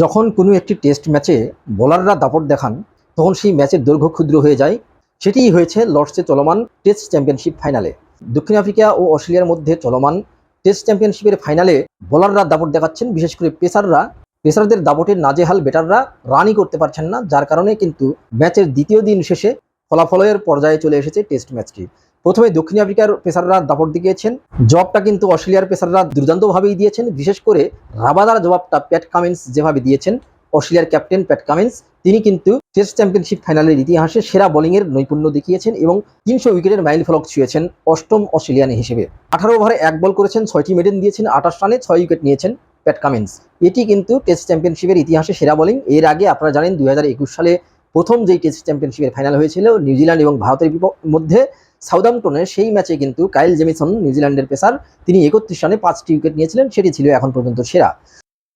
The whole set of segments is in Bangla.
যখন কোনো একটি টেস্ট ম্যাচে বোলাররা দাপট দেখান, তখন সেই ম্যাচের দৈর্ঘ্য ক্ষুদ্র হয়ে যায়। সেটিই হয়েছে লর্ডসে চলমান টেস্ট চ্যাম্পিয়নশিপ ফাইনালে দক্ষিণ আফ্রিকা ও অস্ট্রেলিয়ার মধ্যে চলমান টেস্ট চ্যাম্পিয়নশিপের ফাইনালে বোলাররা দাপট দেখাচ্ছেন। বিশেষ করে পেসাররা, পেসারদের দাপটের নাজেহাল ব্যাটাররা রানই করতে পারছেন না, যার কারণে কিন্তু ম্যাচের দ্বিতীয় দিন শেষে ফলাফলের পর্যায়ে চলে এসেছে টেস্ট ম্যাচটি প্রথমে দক্ষিণ আফ্রিকার পেসাররা দাপট দিয়েছেন জবাবটা কিন্তু অস্ট্রেলিয়ার পেসাররা দুর্দান্তভাবেই দিয়েছেন, বিশেষ করে রাবাদার জবাবটা প্যাট কামিন্স যেভাবে দিয়েছেন, অস্ট্রেলিয়ার ক্যাপ্টেন প্যাট কামিন্স, তিনি কিন্তু টেস্ট চ্যাম্পিয়নশিপ ফাইনালের ইতিহাসে সেরা বোলিংয়ের নৈপুণ্য দেখিয়েছেন এবং তিনশো উইকেটের মাইল ফলক ছুঁয়েছেন অষ্টম অস্ট্রেলিয়ান হিসেবে। আঠারো ওভারে এক বল করেছেন, ছয়টি মেডেন দিয়েছেন, আঠাশ রানে ছয় উইকেট নিয়েছেন প্যাট কামিন্স। এটি কিন্তু টেস্ট চ্যাম্পিয়নশিপের ইতিহাসে সেরা বোলিং। এর আগে আপনারা জানেন, দুই হাজার একুশ সালে প্রথম যেই টেস্ট চ্যাম্পিয়নশিপের ফাইনাল হয়েছিল, নিউজিল্যান্ড এবং ভারতের মধ্যে সাউদাম্পটনে সেই ম্যাচে কিন্তু কাইল জেমিসন নিউজিল্যান্ডের পেসার, তিনি একত্রিশ রানে পাঁচটি উইকেট নিয়েছিলেন, সেটি ছিল এখন পর্যন্ত সেরা।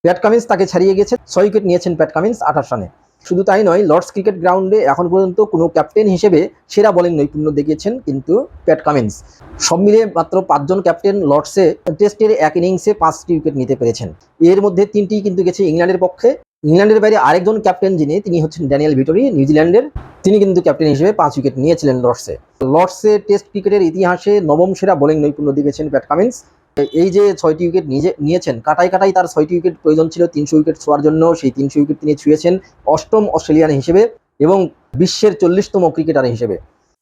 প্যাট কামিন্স তাকে ছাড়িয়ে গেছে, ছয় উইকেট নিয়েছেন প্যাট কামিন্স আঠাশ রানে। শুধু তাই নয় লর্ডস ক্রিকেট গ্রাউন্ডে এখন পর্যন্ত কোনো ক্যাপ্টেন হিসেবে সেরা বোলিং নৈপুণ্য দেখিয়েছেন কিন্তু প্যাট কামিন্স সব মিলিয়ে মাত্র পাঁচজন ক্যাপ্টেন লর্ডসে টেস্টের এক ইনিংসে পাঁচটি উইকেট নিতে পেরেছেন। এর মধ্যে তিনটি কিন্তু গেছে ইংল্যান্ডের পক্ষে। ইংল্যান্ডের বাইরে আরেকজন ক্যাপ্টেন যিনি, তিনি হচ্ছেন ড্যানিয়েল ভিটোরি নিউজিল্যান্ডের। তিনি কিন্তু ক্যাপ্টেন হিসেবে পাঁচ উইকেট নিয়েছিলেন লর্ডসে লর্ডসে টেস্ট ক্রিকেটের ইতিহাসে নবম সেরা বোলিং নৈপুণ্য দেখিয়েছেন প্যাট কামিন্স এই যে ছয়টি উইকেট নিজে নিয়েছেন কাটাই কাটাই তার ছয়টি উইকেট প্রয়োজন ছিল তিনশো উইকেট ছোঁয়ার জন্য। সেই তিনশো উইকেট তিনি ছুঁয়েছেন অষ্টম অস্ট্রেলিয়ান হিসেবে এবং বিশ্বের চল্লিশতম ক্রিকেটার হিসেবে।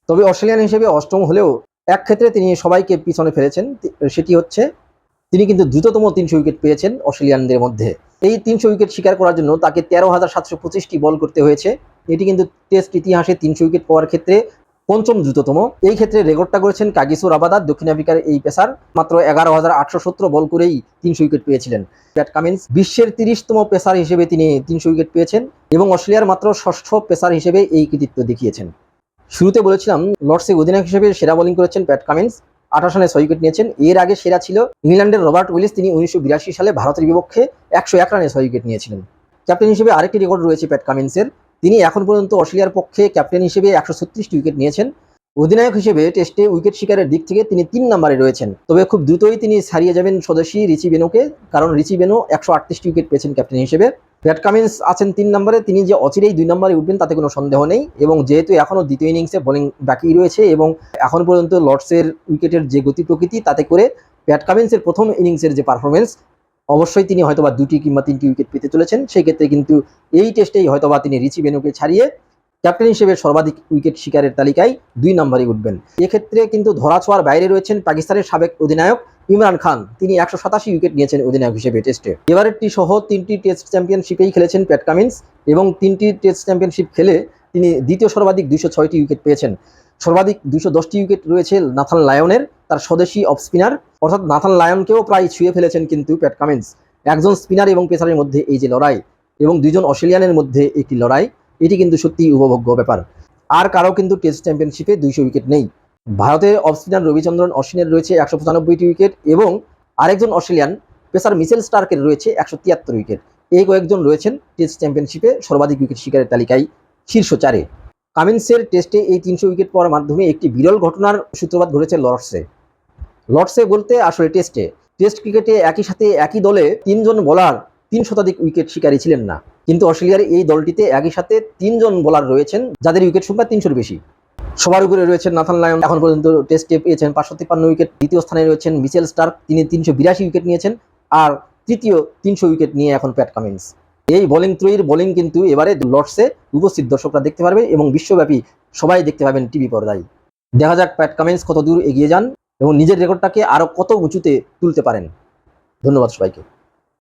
তবে অস্ট্রেলিয়ান হিসেবে অষ্টম হলেও এক ক্ষেত্রে তিনি সবাইকে পিছনে ফেলেছেন। সেটি হচ্ছে তিনি কিন্তু দ্রুততম তিনশো উইকেট পেয়েছেন অস্ট্রেলিয়ানদের মধ্যে। এই তিনশো উইকেট শিকার করার জন্য তাকে তেরো হাজার সাতশো পঁচিশটি বল করতে হয়েছে। এটি কিন্তু টেস্ট ইতিহাসে তিনশো উইকেট পাওয়ার ক্ষেত্রে পঞ্চম দ্রুততম। এই ক্ষেত্রে রেকর্ডটা করেছেন কাগিসু রাবাদা, দক্ষিণ আফ্রিকার এই পেসার। মাত্র এগারো হাজার আটশো সতেরো বল করেই তিনশো উইকেট পেয়েছিলেন। প্যাট কামিন্স বিশ্বের তিরিশতম পেসার হিসেবে তিনি তিনশো উইকেট পেয়েছেন এবং অস্ট্রেলিয়ার মাত্র ষষ্ঠ পেসার হিসেবে এই কৃতিত্ব দেখিয়েছেন। শুরুতে বলেছিলাম, লর্ডসে অধিনায়ক হিসেবে সেরা বোলিং করেছেন প্যাট কামিন্স। আঠাশ রানে ছয় উইকেট নিয়েছেন। এর আগে সেরা ছিল ইংল্যান্ডের রবার্ট উইলিস। তিনি উনিশশো বিরাশি সালে ভারতের বিপক্ষে একশো এক রানে ছয় উইকেট নিয়েছিলেন। ক্যাপ্টেন হিসেবে আরেকটি রেকর্ড রয়েছে প্যাট কামিন্সের। তিনি এখন পর্যন্ত অস্ট্রেলিয়ার পক্ষে ক্যাপ্টেন হিসেবে একশো ছত্রিশটি উইকেট নিয়েছেন। অধিনায়ক হিসেবে টেস্টে উইকেট শিকারের দিক থেকে তিনি তিন নম্বরে রয়েছেন। তবে খুব দ্রুতই তিনি ছাড়িয়ে যাবেন স্বদেশী রিচি বেনোকে, কারণ রিচি বেনো একশো আটত্রিশটি উইকেট পেয়েছেন ক্যাপ্টেন হিসেবে। প্যাট কামিন্স আছেন তিন নম্বরে, তিনি যে অচিরেই দুই নম্বরে উঠবেন তাতে কোনো সন্দেহ নেই, এবং যেহেতু এখনও দ্বিতীয় ইনিংসে বোলিং বাকি রয়েছে এবং এখন পর্যন্ত লর্ডসের উইকেটের যে গতি প্রকৃতি, তাতে করে প্যাট কামিন্সের প্রথম ইনিংসের যে পারফরমেন্স অবশ্যই তিনি হয়তোবা দুটি কিংবা তিনটি উইকেট পেতে চলেছেন। সেই ক্ষেত্রে কিন্তু এই টেস্টেই হয়তোবা তিনি রিচি বেনুকে ছাড়িয়ে ক্যাপ্টেন হিসেবে সর্বাধিক উইকেট শিকারের তালিকায় দুই নম্বরে উঠবেন। এক্ষেত্রে কিন্তু ধরাছোঁয়ার বাইরে রয়েছেন পাকিস্তানের সাবেক অধিনায়ক ইমরান খান। তিনি একশো সাতাশি উইকেট নিয়েছেন অধিনায়ক হিসেবে টেস্টে এবারেরটি সহ তিনটি টেস্ট চ্যাম্পিয়নশিপেই খেলেছেন প্যাট কামিন্স এবং তিনটি টেস্ট চ্যাম্পিয়নশিপ খেলে তিনি দ্বিতীয় সর্বাধিক দুইশো ছয়টি উইকেট পেয়েছেন। সর্বাধিক দুশো দশটি উইকেট রয়েছে নাথান লায়নের, তার স্বদেশি অফ স্পিনার। অর্থাৎ নাথান লায়নকেও প্রায় ছুঁয়ে ফেলেছেন কিন্তু প্যাট কামিন্স। একজন স্পিনার এবং পেসারের মধ্যে এই যে লড়াই এবং দুজন অস্ট্রেলিয়ানের মধ্যে একটি লড়াই, এটি কিন্তু সত্যিই উপভোগ্য ব্যাপার। আর কারও কিন্তু টেস্ট চ্যাম্পিয়নশিপে দুইশো উইকেট নেই। ভারতের অফ স্পিনার রবিচন্দ্রন অশ্বিনের রয়েছে একশো পঁচানব্বইটি উইকেট এবং আরেকজন অস্ট্রেলিয়ান, পেসার মিচেল স্টার্কের রয়েছে একশো তিয়াত্তর উইকেট। এই কয়েকজন রয়েছেন টেস্ট চ্যাম্পিয়নশিপে সর্বাধিক উইকেট শিকারের তালিকায় শীর্ষ চারে। কামিন্সের টেস্টে এই তিনশো উইকেট পাওয়ার মাধ্যমে একটি বিরল ঘটনার সূত্রপাত ঘটেছে লর্ডসে। লর্ডসে বলতে আসলে টেস্টে। টেস্ট ক্রিকেটে একই সাথে একই দলে তিনজন বোলার তিন শতাধিক উইকেট শিকারী ছিলেন না। কিন্তু অস্ট্রেলিয়ার এই দলটিতে একই সাথে তিনজন বোলার রয়েছেন, যাদের উইকেট সংখ্যা তিনশোর বেশি। সবার উপরে রয়েছেন নাথান লায়ন, এখন পর্যন্ত টেস্টে পেয়েছেন পাঁচশো তিপ্পান্ন উইকেট, দ্বিতীয় স্থানে রয়েছেন মিচেল স্টার্ক, তিনি তিনশো বিরাশি উইকেট নিয়েছেন, আর তৃতীয় তিনশো উইকেট নিয়ে এখন প্যাট কামিন্স। এই বোলিং ত্রয়ীর বোলিং কিন্তু এবারে লর্ডসে উপস্থিত দর্শকরা দেখতে পারবে এবং বিশ্বব্যাপী সবাই দেখতে পাবেন টিভি পর্দায়। দেখা যাক প্যাট কামেন্স কত দূর এগিয়ে যান এবং নিজের রেকর্ডটাকে আরও কত উঁচুতে তুলতে পারেন। ধন্যবাদ সবাইকে।